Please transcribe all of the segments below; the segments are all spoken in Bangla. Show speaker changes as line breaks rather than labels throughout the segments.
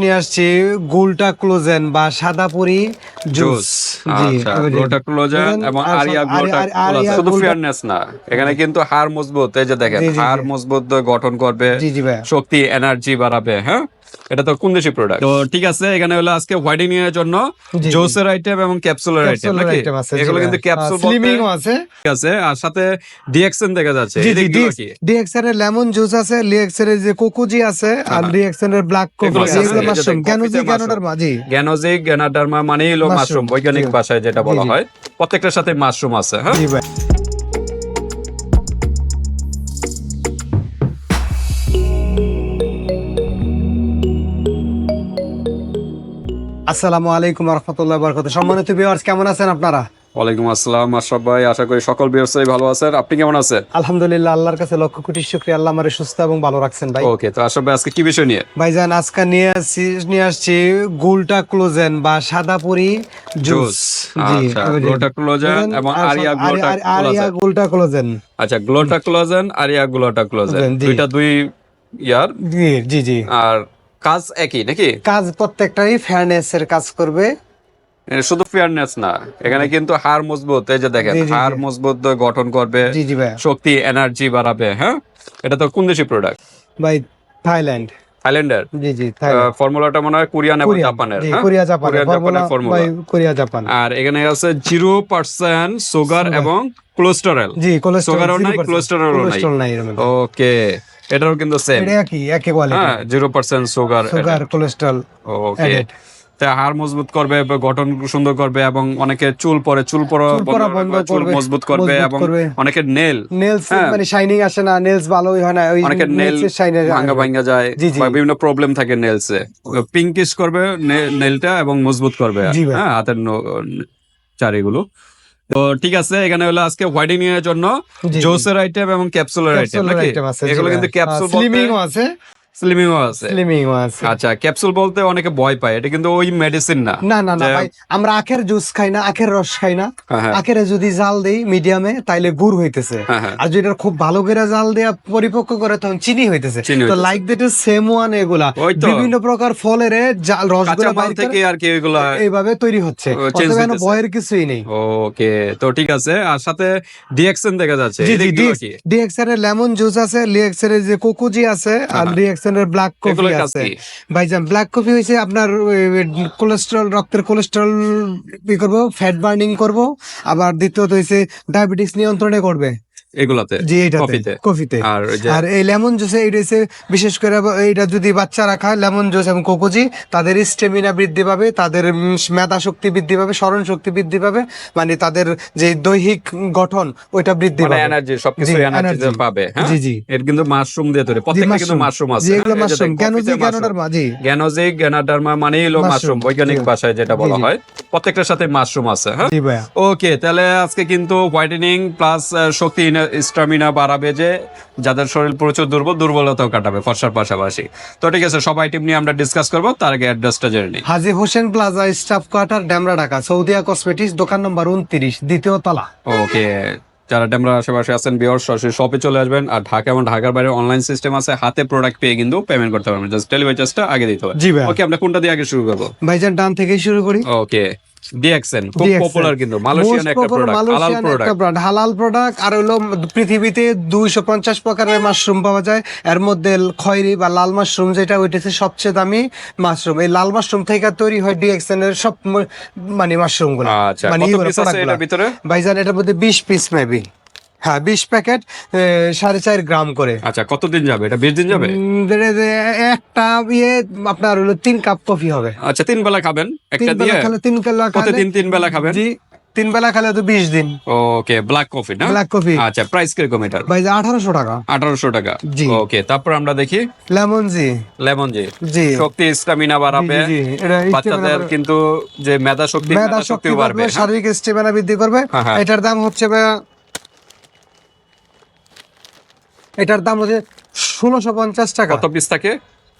নিয়ে আসছি গুলটা ক্লোজেন বা সাদা পুরি জুস গোলটা
আচ্ছা। গ্লোটা ক্লোজার
দেখেন,
এবং আরিয়া গ্লোটা শুধু ফেয়ারনেস না এখানে কিন্তু হাড় মজবুত এই যে দেখেন। হাড় মজবুত গঠন করবে শক্তি এনার্জি বাড়াবে হ্যাঁ এটা তো কোন দেশি প্রোডাক্ট তো ঠিক আছে এখানে হলো আজকে হোয়াইটেনিং এর জন্য
জি, জি।
জোসের আইটেম এবং ক্যাপসুলার আইটেম নাকি? এগুলো কিন্তু ক্যাপসুল
স্লিমিংও আছে।
ঠিক আছে আর সাথে ডিএক্সএন দেখা যাচ্ছে
জি জি ডিএক্সএন এর লেমন জুস আছে লিএক্সএন এর যে কোকোজি আছে আর
হ্যাঁ।
ডিএক্সএন এর ব্ল্যাক কফি
এগুলো
মাশরুম
কফিতে
কেনটার মাঝি
গ্যানোজিক গ্যানাডার্মা মানেই হলো মাশরুম বৈজ্ঞানিক ভাষায় যেটা বলা হয়। প্রত্যেকটার সাথে মাশরুম আছে হ্যাঁ?
জি ভাই। আসসালামু আলাইকুম রহমতুল্লাহ বরকত সম্মানিত ভিউয়ার্স কেমন আছেন আপনারা?
ওয়ালাইকুম আসসালাম আশরাফ ভাই আশা করি সকল ব্যবসায়ী ভালো আছেন। আপনি কেমন আছেন?
আলহামদুলিল্লাহ আল্লাহর কাছে লক্ষ কোটি শুকরিয়া। আল্লাহ আমারে সুস্থ এবং ভালো রাখছেন ভাই।
ওকে তো আশরাফ ভাই আজকে কি বিষয় নিয়ে?
ভাইজান আজকে নিয়ে আসছি নিয়ে আসছি গুলটা ক্লোজেন বা সাদা পুরি জুস
আচ্ছা
ওই
ক্লোজেন এবং আরিয়া
আরি-
গ্লোটা
আরিয়া
ক্লোজেন
গুলটা ক্লোজেন
আচ্ছা গ্লোটা ক্লোজেন আরিয়া গ্লোটা ক্লোজেন দুইটা দুই ইয়ার?
জি জি।
আর কাজ একই নাকি?
কাজ প্রত্যেকটাই ফেয়ারনেস এর কাজ করবে।
শুধু ফেয়ারনেস না এখানে কিন্তু হার মজবুত এই যে দেখেন। হাড় মজবুত গঠন করবে শক্তি এনার্জি বাড়াবে হ্যাঁ? এটা তো কোন দেশি প্রোডাক্ট
ভাই থাইল্যান্ড।
থাইল্যান্ডের?
জি জি থাইল্যান্ড।
ফর্মুলাটা মনে হয় কোরিয়ান এবং জাপানের হ্যাঁ?
কোরিয়া জাপান
কোরিয়া জাপানের ফর্মুলা
ভাই কোরিয়া জাপান।
আর এখানে আছে জিরো পার্সেন্ট সুগার এবং কোলেস্টেরল
জি কোলেস্টেরল
সুগারও নাই।
কোলেস্টেরল নাই।
ওকে এটাও কিন্তু সেম
এটা একই একই কোয়ালিটি
হ্যাঁ zero percent sugar
sugar cholesterol
okay. তা হাড় মজবুত করবে বা গঠন সুন্দর করবে এবং অনেকে চুল পরে চুল পরা
চুল
মজবুত করবে এবং অনেকে নেল
নেলস
হ্যাঁ।
মানে শাইনিং আসে না নেলস ভালোই হয় না ওই
অনেকের নেল ভাঙ্গা ভাঙ্গা যায় বিভিন্ন প্রবলেম থাকে নেলসে পিঙ্কিশ করবে নেলটা এবং মজবুত করবে। হ্যাঁ হাতের চারিগুলো। তো ঠিক আছে এখানে হলো আজকে হোয়াইটেনিং এর জন্য। জোসের আইটেম এবং ক্যাপসুলের আইটেম নাকি? এগুলো কিন্তু ক্যাপসুল
স্লিমিং আছে।
স্লিমিংও আছে।
স্লিমিংও আছে।
আচ্ছা ক্যাপসুল বলতে অনেকে ভয় পায় এটা কিন্তু ওই মেডিসিন না।
না না না ভাই আমরা আখের জুস খাই না আখের রস খাই না।
হ্যাঁ, হ্যাঁ।
আখের যদি জাল দেই মিডিয়ামে তাইলে গুড় হইতেছে।
হ্যাঁ।
আর যদি খুব ভালো করে জাল দেয়া পরিপক্ক করে তখন চিনি হইতেছে। তো লাইক দ্যাট সেম ওয়ান এগুলা। বিভিন্ন প্রকার ফলের জাল রসগুলো বাইর
থেকে আর কি এগুলা
এইভাবে তৈরি হচ্ছে। অতএব ভয়ের কিছুই নেই।
ওকে তো ঠিক আছে। আর সাথে ডিএক্সএন দেখা যাচ্ছে
ডিএক্সএন এর লেমন জুস আছে লিএক্সএন এর যে কোকোজি আছে আর ডিএক্সএন এর ব্ল্যাক কফি আছে? ভাইজান ব্ল্যাক কফি হইছে আপনার কোলেস্ট্রল রক্তের কোলেস্ট্রল কি করব ফ্যাট বার্নিং করব। আবার দ্বিতীয়ত হইছে ডায়াবেটিস নিয়ন্ত্রণে করবে।
এগুলাতে
জি এইটাতে
কফিতে।
কফিতে।
আর
আর এই লেমন জুসে এটা বিশেষ করে আবার যদি বাচ্চারা খায় লেমন জুস এবং কোকোজি তাদের স্টেমিনা বৃদ্ধি পাবে তাদের মেধা শক্তি বৃদ্ধি পাবে স্মরণ শক্তি বৃদ্ধি পাবে মানে তাদের যে দৈহিক গঠন ওইটা বৃদ্ধি
মানে
পাবে।
এনার্জি সবকিছু এনার্জি পাবে হ্যাঁ?
জি, জি।
এর কিন্তু মাশরুম দিয়ে তৈরি প্রত্যেকটা কিন্তু মাশরুম আছে।
এগুলো
হ্যাঁ?
মাশরুম জি।
গ্যানাডার্মা হলো মাশরুম বৈজ্ঞানিক। ভাষায় যেটা বলা। হয় প্রত্যেকটার সাথে মাশরুম আছে হ্যাঁ? ওকে তাহলে আজকে কিন্তু হোয়াইটেনিং প্লাস শক্তি স্টামিনা বাড়াবে যে যাদের শরীর প্রচুর দুর্বল দুর্বলতাও কাটাবে ফর্সার পাশাপাশি। তো ঠিক আছে সব আইটেম নিয়ে আমরা ডিসকাস করব তার আগে অ্যাড্রেসটা জেনে নিই।
Haji Hossain plaza staff quarter Demra Dhaka Saudia cosmetics দোকান নম্বর উনত্রিশ দ্বিতীয় তলা।
ওকে যারা ডেমরা আশেপাশে আছেন বিয়র সরাসরি শপে চলে আসবেন। আর ঢাকা এবং ঢাকার বাইরে অনলাইন সিস্টেম আছে হাতে প্রোডাক্ট পেয়ে কিন্তু পেমেন্ট করতে পারবেন। জাস্ট ডেলিভারি চার্জটা আগে দিতে হবে।
জি ভাই।
ওকে আমরা কোনটা দিয়ে আগে শুরু করব?
ভাইজান ডান থেকে শুরু করি।
ওকে। ডিএক্সএন খুব পপুলার কিন্তু মালয়েশিয়ান একটা প্রোডাক্ট হালাল প্রোডাক্ট
হালাল প্রোডাক্ট আর হলো পৃথিবীতে দুইশো পঞ্চাশ প্রকারের মাশরুম পাওয়া যায়। এর মধ্যে খয়রি বা লাল মাশরুম যেটা ওইটা সবচেয়ে দামি মাশরুম এই লাল মাশরুম থেকে তৈরি হয় ডিএক্সএন এর সব মানে মাশরুমগুলো।
আচ্ছা
মানে গুলা।
ভিতরে?
ভাইজান এটার মধ্যে বিশ পিস মেবি হ্যাঁ বিশ প্যাকেট সাড়ে চার গ্রাম করে।
আচ্ছা কতদিন যাবে? এটা বিশ দিন যাবে?
একটা ইয়ে আপনার হলো তিন কাপ কফি হবে।
আচ্ছা তিন বেলা খাবেন? একটা দিয়ে?
তিন বেলা
প্রতিদিন তিন বেলা খাবেন?
জি তিন বেলা খেলে তো বিশ দিন।
ওকে ব্ল্যাক কফি না?
ব্ল্যাক কফি
আচ্ছা প্রাইস কীরকম এটার?
ভাই আঠারোশো টাকা।
আঠারোশো টাকা।
জি।
ওকে তারপর আমরা দেখি।
লেমন জি।
লেমন জি।
জি।
শক্তি স্টামিনা বাড়াবে। বাচ্চাদের কিন্তু যে মেধা শক্তি
মেধা শক্তি বাড়বে
হ্যাঁ?
শারীরিক স্টেমিনা বৃদ্ধি করবে।
হ্যাঁ, হ্যাঁ।
এটার দাম হচ্ছে ভাইয়া, এটার দাম হচ্ছে ষোলোশো পঞ্চাশ টাকা।
কত পিস থাকে?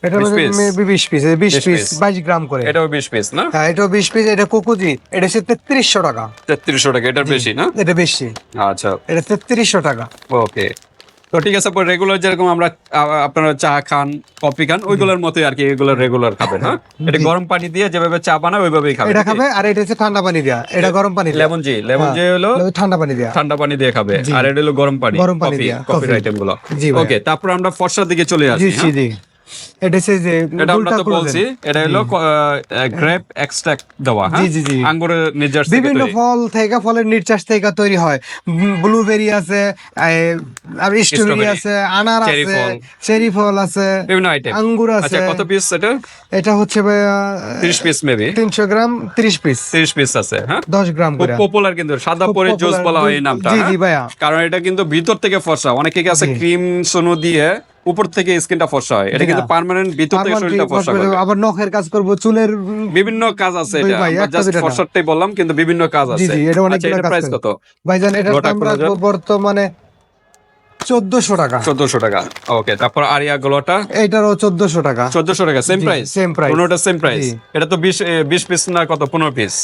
এটা
20
বিশ পিস বিশ পিস বাইশ গ্রাম করে।
এটাও বিশ পিস না?
হ্যাঁ এটা বিশ পিস এটা কোকোজি এটা হচ্ছে তেত্রিশশো টাকা।
তেত্রিশশো টাকা এটা বেশি না?
এটা বেশি।
আচ্ছা।
এটা তেত্রিশশো টাকা।
ওকে। তো ঠিক আছে রেগুলার যেরকম আমরা আপনারা চা খান কফি খান ওইগুলোর মতোই আর কি এগুলো রেগুলার খাবেন হ্যাঁ? এটা গরম পানি দিয়ে যেভাবে চা বানায় ওইভাবেই খাবে
এটা খাবে আর এটা হচ্ছে ঠান্ডা পানি দিয়া এটা গরম পানি
লেমন জি লেমন জি হলো
হ্যাঁ, ঠান্ডা পানি দিয়া।
ঠান্ডা পানি দিয়ে খাবে আর এটা হলো গরম পানি
গরম পানি
কফি কফির
কফি।
আইটেমগুলো।
জি
ওকে তারপর আমরা ফর্সার দিকে চলে আসি
জি
হ্যাঁ?
জি। এটা হচ্ছে যে
এটা আমরা তো বলছি এটা হলো গ্রেপ এক্সট্রাক্ট দেওয়া হ্যাঁ?
জি, জি, জি।
আঙ্গুরের নির্যাস
বিভিন্ন ফল থেকে ফলের নির্যাস থেকে তৈরি হয়। ব্লুবেরি আছে আর স্ট্রবেরি আছে আনার আছে চেরি ফল আছে
বিভিন্ন আইটেম
আঙ্গুর
আচ্ছা
আছে
কত পিস এটা?
এটা হচ্ছে
তিরিশ পিস মেবি
তিনশো গ্রাম তিরিশ পিস
তিরিশ পিস আছে হ্যাঁ?
দশ গ্রাম করে।
পপুলার কিন্তু সাদা পরে জুস বলা হয় এই নামটা
জি,
হ্যাঁ?
জি, ভাইয়া।
কারণ এটা কিন্তু ভিতর থেকে ফর্সা অনেকে আছে ক্রিম সোনো দিয়ে উপর থেকে স্কিনটা ফর্সা হয়। এটা কিন্তু পার্মানেন্ট ভিতর থেকে শরীরটা ফর্সা
করবে,
করবে
আবার নখের কাজ করব চুলের
বিভিন্ন কাজ আছে এটা। আমরা জাস্ট। ফর্সারটাই বললাম কিন্তু বিভিন্ন কাজ আছে।
জি, এটা অনেকগুলো
আচ্ছা এটা প্রাইস কত?
ভাইজান দাম রাখব বর্তমানে চোদ্দশো টাকা।
চোদ্দশো টাকা। ওকে তারপর আরিয়া গুলোটা?
এইটারও চোদ্দশো টাকা।
চোদ্দশো টাকা সেম প্রাইস
same price।
পনেরোটা সেম প্রাইস এটা তো বিশ বিশ পিস না কত? পনেরো পিস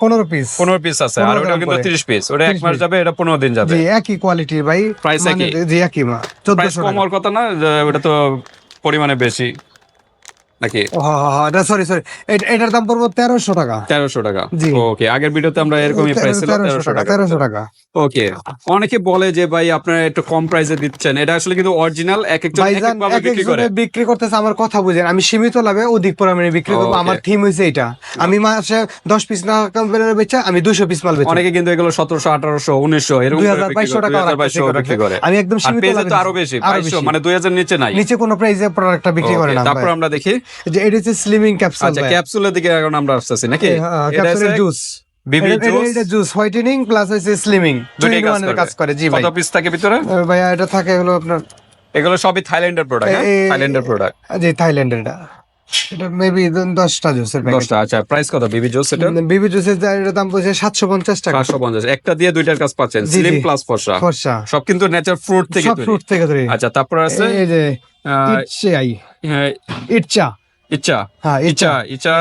পনেরো পিস
পনেরো পিস আছে আর ওটা কিন্তু তিরিশ পিস ওটা এক
30
মাস যাবে এটা পনেরো দিন যাবে।
একই কোয়ালিটির ভাই।
Price
মানে
একই?
জি একই মা।
প্রাইস
চোদ্দশো
কম কথা না ওটা তো পরিমাণে বেশি। নাকি?
এটা সরি সরি এটার দাম পড়ব তেরোশো টাকা।
তেরোশো টাকা। ওকে আগের ভিডিওতে আমরা এরকমই প্রাইস ছিল তেরোশো টাকা
তেরোশো টাকা।
ওকে অনেকে বলে যে ভাই আপনারা একটু কম প্রাইসে দিচ্ছেন। এটা আসলে কিন্তু অরিজিনাল এক একজন এক একভাবে বিক্রি করে।
বিক্রি করতেছে আমার কথা বুঝেন। আমি সীমিত লাভে অধিক পরিমাণে বিক্রি করব। আমার থিম হয়েছে এটা আমি মাসে দশ পিস না কোম্পানির বেচা আমি দুশো পিস মাল বেচি।
অনেকে কিন্তু এগুলো সতেরোশো আঠারোশো উনিশশো এরকম
দুই
করে
হাজার
বিক্রি
বাইশশো
করে,
টাকা
2200 বিক্রি করে।
আমি একদম সীমিত লাভে আরও
বেশি
আরও
বাইশশো
বেশি।
মানে দুই হাজার নিচে নাই।
নিচে কোনো প্রাইসে প্রোডাক্টটা বিক্রি করে না
তারপর আমরা দেখি
যে এটা হচ্ছে স্লিমিং ক্যাপসুল
আচ্ছা ক্যাপসুলের দিকে এখন আমরা আসতেছি নাকি?
ক্যাপসুলের juice
BB juice
whitening plus হচ্ছে স্লিমিং
দুইটাই
কাজ করে। জি ভাই।
কত পিস থাকে ভিতরে?
এটা থাকে হলো আপনার
এগুলো সবই থাইল্যান্ডের প্রোডাক্ট থাইল্যান্ডের প্রোডাক্ট
জি থাইল্যান্ডের এটা মেবি দশটা জুসের
দশটা আচ্ছা প্রাইস কত? বিবি জুস এটা?
বিবি জুসের দাম পড়ছে সাতশো পঞ্চাশ টাকা।
পঞ্চাশ। একটা দিয়ে দুইটার কাজ পাচ্ছেন স্লিম প্লাস ফর্সা।
ফর্সা।
সব কিন্তু নেচার ফ্রুট থেকে
ফ্রুট থেকে
আচ্ছা তারপর আছে
এই যে
আহ,
ইটচে আই
হ্যাঁ,
ইটচা।
ইচ্ছা?
হ্যাঁ
ইচ্ছা। ইচ্ছা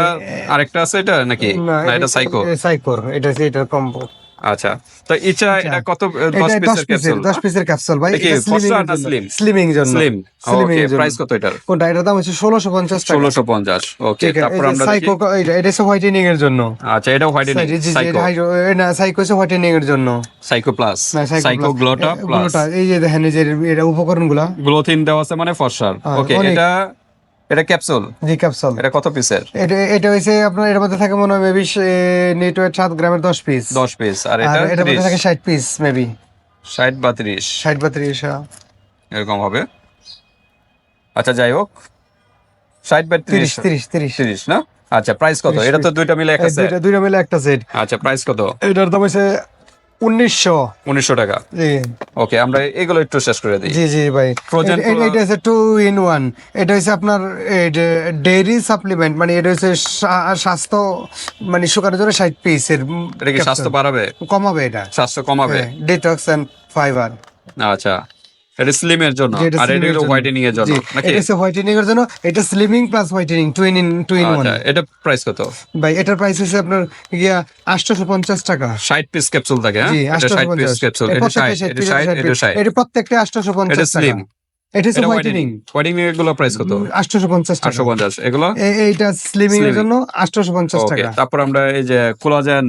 আরেকটা আছে এটা নাকি? না এটা সাইকো
সাইকোর এটা এটা কম্বো
আচ্ছা তো ইচ্ছা এটা কত আহ, দশ
এটা দশ
পিসের
পিসের
ক্যাপসুল
দশ পিসের ক্যাপসুল ভাই
এটা?
স্লিমিং জন্য।
স্লিম প্রাইস কত এটার?
কোনটা? এটার দাম হচ্ছে ষোলোশো পঞ্চাশ টাকা।
ষোলোশো পঞ্চাশ ওকে তারপর আমরা
সাইকো এটা এটা হোয়াইটেনিং এর জন্য।
আচ্ছা এটা হোয়াইট
জি, জি, জি,
সাইকো
না সাইকো হোয়াইটেনিং এর জন্য।
সাইকো প্লাস সাইকো গ্লোটা প্লাস
এই যে দেখেন এই যে এটা উপকরণগুলা
গ্লোথিন দেওয়া আছে মানে ফর্সার।
হ্যাঁ,
ওকে এটা এটা ক্যাপসুল?
জি ক্যাপসুল।
এটা কত পিসের?
এটা এটা হচ্ছে আপনার এটার মধ্যে থাকে মনে হয় মেবি নেটওয়ার্ক সাত গ্রামের দশ পিস
দশ পিস আর এটা
মধ্যে থাকে ষাট পিস মেবি
ষাট বা ত্রিশ?
ষাট বা ত্রিশ হ্যাঁ।
এরকম হবে। আচ্ছা যাই হোক। ষাট বা
তিরিশ?
ত্রিশ
তিরিশ তিরিশ।
তিরিশ না? আচ্ছা প্রাইস কত? এটা তো দুইটা মিলে একটা সেট
দুইটা মিলে একটা সেট
আচ্ছা প্রাইস কত?
এটার দাম হচ্ছে উনিশশো।
উনিশশো টাকা।
জি।
ওকে আমরা এগুলো একটু শেষ করে দিই।
জি জি ভাই। এটা হচ্ছে টু ইন ওয়ান এটা হচ্ছে আপনার ডেইরি সাপ্লিমেন্ট মানে এটা হচ্ছে স্বাস্থ্য মানে শুকানোর জন্য ষাট পিসের
এটা কি স্বাস্থ্য বাড়াবে?
কমাবে এটা।
স্বাস্থ্য কমাবে?
ডিটক্স এন্ড ফাইবার
আচ্ছা। এটা স্লিমের জন্য। আর এটা হলো হোয়াইটেনিং এর জন্য। নাকি?
এটা হোয়াইটেনিং এর জন্য। এটা slimming plus whitening twin in twin one
আচ্ছা এটা প্রাইস কত?
ভাই এটার প্রাইস হচ্ছে আপনার গিয়া আটশোশো পঞ্চাশ টাকা।
ষাট পিস ক্যাপসুল থাকে হ্যাঁ?
জি
এটা
আটশোশো
ষাট পিস ক্যাপসুল এটা এটা
60
এটা ষাট
এটা প্রত্যেকটা আটশোশো
এটা স্লিম
এটা হচ্ছে
এটা
হোয়াইটেনিং
হোয়াইটেনিং হোয়াইটেনিং এগুলো প্রাইস কত?
টাকা।
এগুলো?
এইটা স্লিমিং এর জন্য টাকা।
তারপর আমরা এই যে কোলাজেন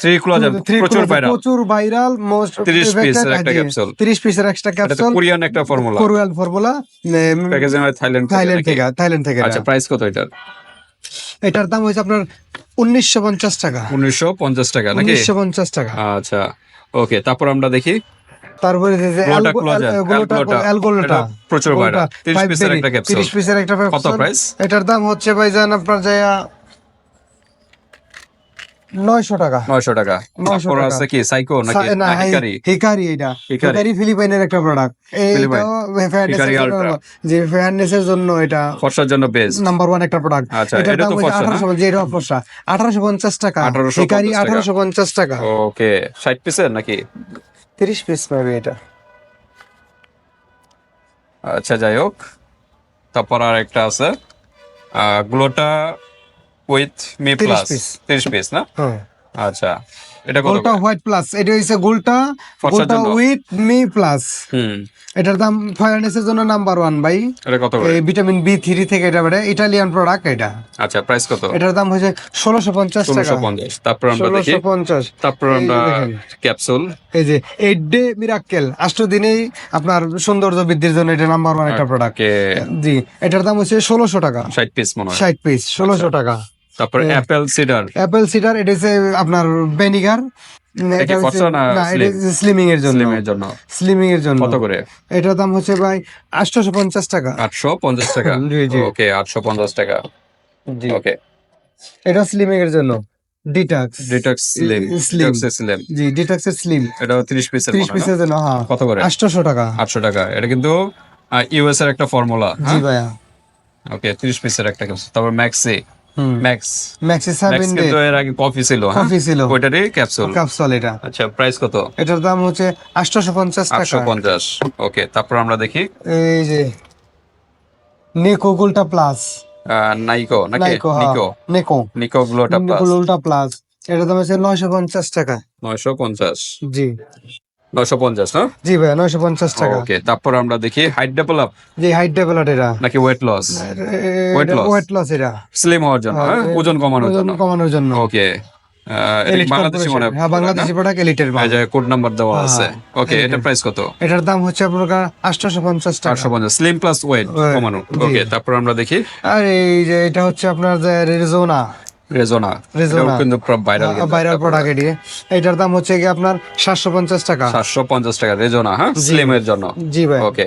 থ্রি কোলাজেন প্রচুর ভাইরাল
প্রচুর ভাইরাল মোস্ট
30 piece একটা capsule।
তিরিশ পিসের একটা
এটা তো
ক্যাপসুল
কোরিয়ান একটা ফর্মুলা
কোরিয়াল ফর্মুলা
প্যাকেজিং হয় থাইল্যান্ড
থাইল্যান্ড থেকে থাইল্যান্ড থেকে।
আচ্ছা প্রাইস কত এটার?
এটার দাম হয়েছে আপনার উনিশশো পঞ্চাশ টাকা।
উনিশশো পঞ্চাশ টাকা নাকি?
উনিশশো পঞ্চাশ টাকা।
আচ্ছা ওকে তারপর আমরা দেখি।
তারপরে যে যে
Glota
অ্যালগো-
collagen,
অ্যাল- গ্লোটা-
Alglota।
অ্যালগোলোটা।
এটা প্রচুর
গ্লোটা,
30
five
piece এর
berry,
একটা capsule।
30 piece একটা
কত
capsule। এটার দাম হচ্ছে ভাইজান আপনার টাকা।
নয়শো টাকা। তারপর আছে কি সাইকো নাকি?
সা- না,
না,
হাই-
হিকারি
হিকারি এটা।
হিকারি।
হিকারি ফিলিপাইনের একটা প্রোডাক্ট। যে ফেয়ারনেস এর জন্য এটা
ফর্সার জন্য বেস্ট
নাম্বার ওয়ান একটা প্রোডাক্ট
আচ্ছা, এটা
দাম হচ্ছে
ফর্সা না?
আঠারোশো যে এটা ফর্সা। আঠারোশো পঞ্চাশ টাকা।
1850
হিকারি
টাকা। ওকে ষাট পিসের নাকি?
তিরিশ পিস পাবে এটা।
আচ্ছা যাই হোক। তারপর আর একটা আছে গ্লোটা উইথ মি প্লাস। তিরিশ পিস না?
হ্যাঁ।
আচ্ছা। এটা
গোলটা হোয়াইট প্লাস এটা হচ্ছে গোলটা গোলটা উইথ মি প্লাস।
হুম।
এটার দাম ফায়ারনেসের জন্য নাম্বার ওয়ান ভাই।
এটা কত
এই ভিটামিন বি থ্রি থেকে এটা বেড়ে ইটালিয়ান প্রোডাক্ট এটা।
আচ্ছা প্রাইস কত?
এটার দাম হচ্ছে ষোলোশো পঞ্চাশ টাকা।
পঞ্চাশ। তারপর আমরা দেখি।
পঞ্চাশ।
তারপর আমরা ক্যাপসুল
এই যে এইট ডে মিরাক্কেল আষ্ট দিনেই আপনার সৌন্দর্য বৃদ্ধির জন্য এটা নাম্বার ওয়ান একটা প্রোডাক্ট জি এটার দাম হচ্ছে ষোলোশো টাকা।
ষাট পিস মনে হয়।
ষাট পিস ষোলোশো টাকা।
তারপর অ্যাপেল সিডার
অ্যাপেল সিডার এটা হচ্ছে আপনার ভেনিগার এটা? স্লিমিং এর জন্য।
স্লিমের জন্য।
স্লিমিং এর জন্য।
কত করে?
এটার দাম হচ্ছে ভাই আটশোশো পঞ্চাশ টাকা। জি, জি।
ওকে আটশো পঞ্চাশ টাকা।
জি।
ওকে
এটা স্লিমিং এর জন্য। ডিটাক্স
ডিটক্স স্লিম
জি ডিটাক্স স্লিম
এটা পিসের
জন্য হ্যাঁ।
কত করে?
টাকা।
আটশো টাকা। এটা কিন্তু ইউএস এর একটা ফর্মুলা
জি ভাইয়া।
ওকে তিরিশ পিসের একটা। তারপর ম্যাক্সি ম্যাক্স
ম্যাক্সি সেভেন
কিন্তু এর আগে কফি ছিল হ্যাঁ?
কফি ছিল।
ওইটারই ক্যাপসুল
ক্যাপসুল এটা।
আচ্ছা প্রাইস কত?
এটার দাম হচ্ছে আটশোশো পঞ্চাশ
আটশো
টাকা।
পঞ্চাশ ওকে তারপর আমরা দেখি।
এই যে নেকো গোল্টা প্লাস
নাইকো নাকি?
হ্যাঁ।
নিকো
নিকো
গ্লোটা প্লাস
গোল্টা প্লাস এটার দাম হচ্ছে নয়শো পঞ্চাশ টাকা।
নয়শো পঞ্চাশ।
জি।
নয়শো পঞ্চাশ না?
জি নয়শো পঞ্চাশ টাকা।
ওকে তারপর আমরা দেখি হাইট ডেভেলপ
জি হাইট এটা।
নাকি weight loss Weight loss?
Weight loss এটা।
স্লিম হওয়ার জন্য হ্যাঁ? ওজন কমানোর জন্য।
কমানোর জন্য।
ওকে
Elite
বাংলাদেশি
corporation।
মনে হয়
হ্যাঁ বাংলাদেশি প্রোডাক্ট এলিটের
এই কোড নাম্বার দেওয়া
হ্যাঁ,
আছে। ওকে এটা প্রাইস কত?
এটার দাম হচ্ছে আপনার টাকা।
স্লিম প্লাস ওয়েট কমানো। ওকে তারপর আমরা দেখি।
আর এই যে এটা হচ্ছে আপনার রেজোনা
রেজোনা কিন্তু ভাইরাল
ভাইরাল প্রোডাক্ট এটি। এটার দাম হচ্ছে কি আপনার সাতশো পঞ্চাশ টাকা।
সাতশো পঞ্চাশ টাকা। রেজোনা হ্যাঁ। স্লিমের জন্য।
জি ভাই।
ওকে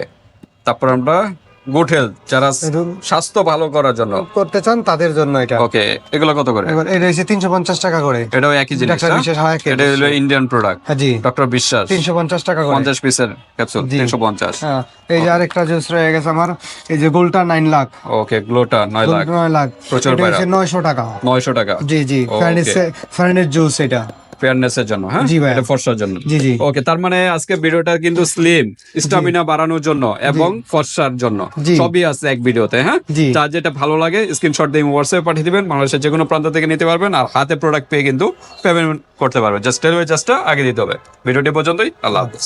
তারপর আমরা গুড হেলথ যারা স্বাস্থ্য ভালো করার জন্য।
করতে চান তাদের জন্য এটা।
ওকে এগুলো কত করে?
এটা হচ্ছে তিনশো পঞ্চাশ টাকা করে।
এটাও একই জিনিস
ডাক্তার
না?
বিশেষ হয়
এটা হলো ইন্ডিয়ান প্রোডাক্ট
হ্যাঁ জি।
ডক্টর বিশ্বাস
তিনশো পঞ্চাশ টাকা করে।
পঞ্চাশ পিসের ক্যাপসুল। তিনশো পঞ্চাশ।
হ্যাঁ এই যে আরেকটা জুস রয়ে গেছে আমার এই যে গোলটা নাইন লাখ
ওকে গ্লোটা নয় লাখ
নয় লাখ
প্রচুর
নয়শো টাকা।
নয়শো টাকা।
জি জি ফার্নেস জুস এটা।
ফেয়ারনেস এর জন্য হ্যাঁ?
জি।
এটা ফর্সার জন্য।
জি জি।
ওকে তার মানে আজকে ভিডিওটা কিন্তু স্লিম স্টামিনা বাড়ানোর জন্য এবং ফর্সার জন্য। সবই আছে এক ভিডিওতে হ্যাঁ?
জি।
যেটা ভালো লাগে স্ক্রিনশট দিয়ে হোয়াটসঅ্যাপে পাঠিয়ে দিবেন বাংলাদেশের যে কোনো প্রান্ত থেকে নিতে পারবেন আর হাতে প্রোডাক্ট পেয়ে কিন্তু পেমেন্ট করতে পারবেন। জাস্ট রেলওয়ে জাস্টটা আগে দিতে হবে। ভিডিওটি পর্যন্তই আল্লাহ হাফিজ।